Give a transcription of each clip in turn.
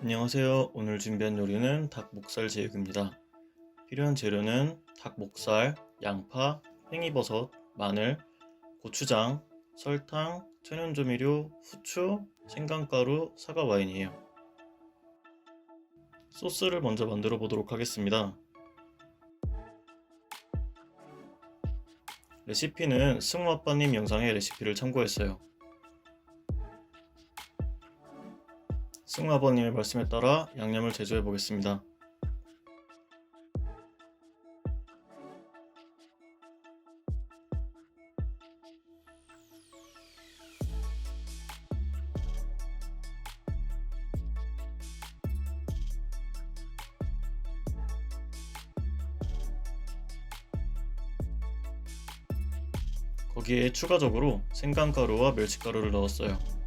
안녕하세요. 오늘 준비한 요리는 닭 목살 제육입니다. 필요한 재료는 닭 목살, 양파, 팽이버섯, 마늘, 고추장, 설탕, 천연조미료, 후추, 생강가루, 사과 와인이에요. 소스를 먼저 만들어 보도록 하겠습니다. 레시피는 승우 아빠님 영상의 레시피를 참고했어요. 승우 아버님의 말씀에 따라 양념을 제조해 보겠습니다. 거기에 추가적으로 생강가루와 멸치가루를 넣었어요.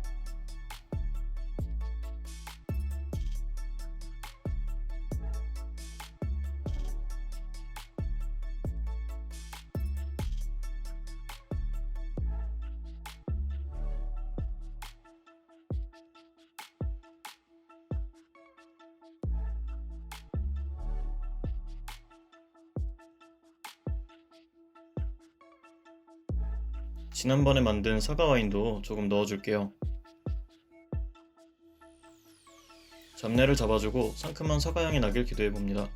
지난번에 만든 사과 와인도 조금 넣어줄게요. 잡내를 잡아주고 상큼한 사과 향이 나길 기도해 봅니다.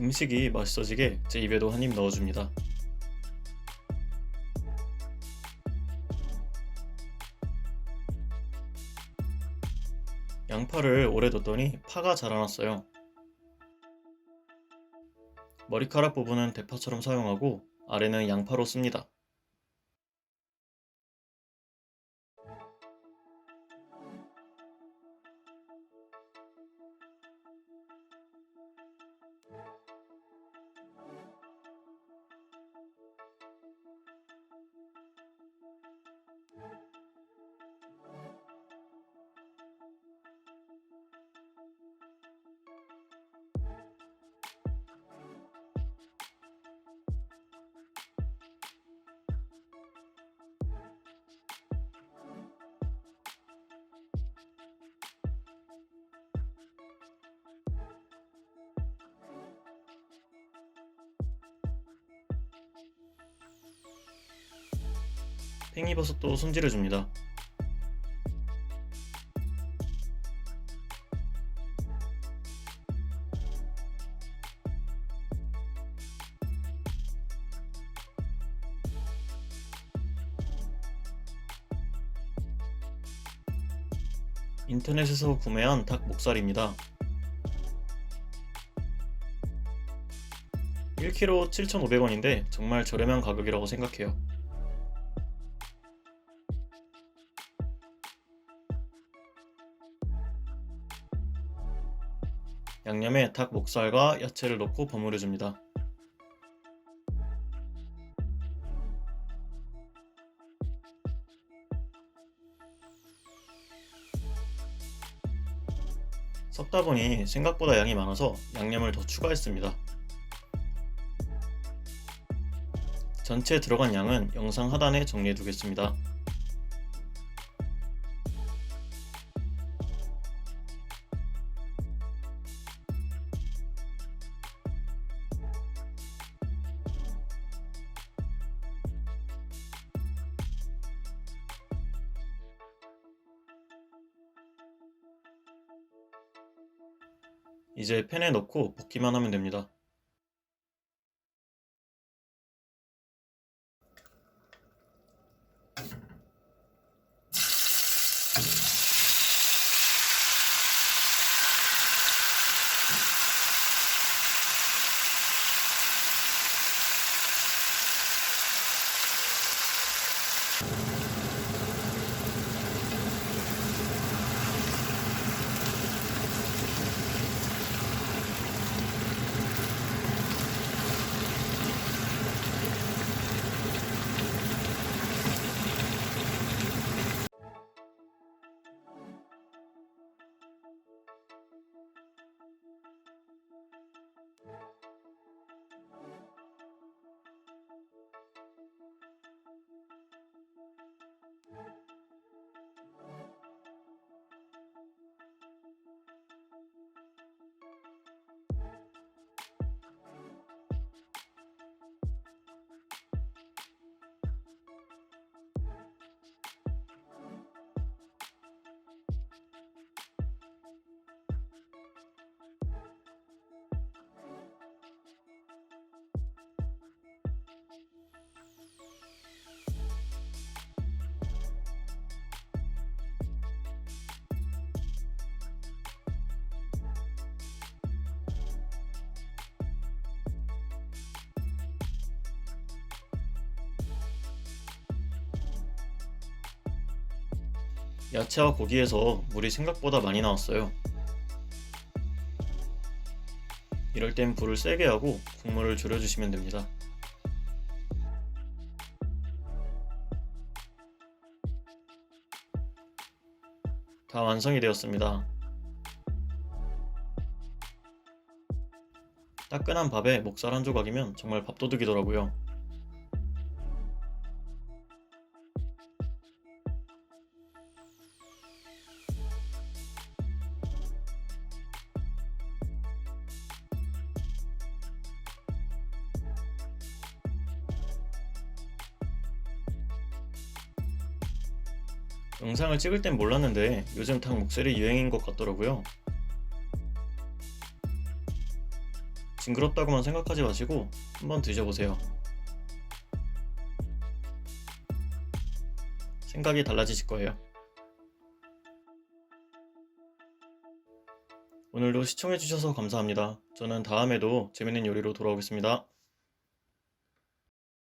음식이 맛있어지게 제 입에도 한 입 넣어줍니다. 양파를 오래 뒀더니 파가 자라났어요. 머리카락 부분은 대파처럼 사용하고 아래는 양파로 씁니다. 팽이버섯도 손질해 줍니다. 인터넷에서 구매한 닭 목살입니다. 1kg 7,500원인데 정말 저렴한 가격이라고 생각해요. 양념에 닭 목살과 야채를 넣고 버무려 줍니다. 섞다 보니 생각보다 양이 많아서 양념을 더 추가했습니다. 전체 들어간 양은 영상 하단에 정리해 두겠습니다. 이제 팬에 넣고 볶기만 하면 됩니다. 야채와 고기에서 물이 생각보다 많이 나왔어요. 이럴 땐 불을 세게 하고 국물을 줄여주시면 됩니다. 다 완성이 되었습니다. 따끈한 밥에 목살 한 조각이면 정말 밥도둑이더라고요. 영상을 찍을 땐 몰랐는데 요즘 닭 목살이 유행인 것 같더라고요. 징그럽다고만 생각하지 마시고 한번 드셔보세요. 생각이 달라지실 거예요. 오늘도 시청해주셔서 감사합니다. 저는 다음에도 재밌는 요리로 돌아오겠습니다.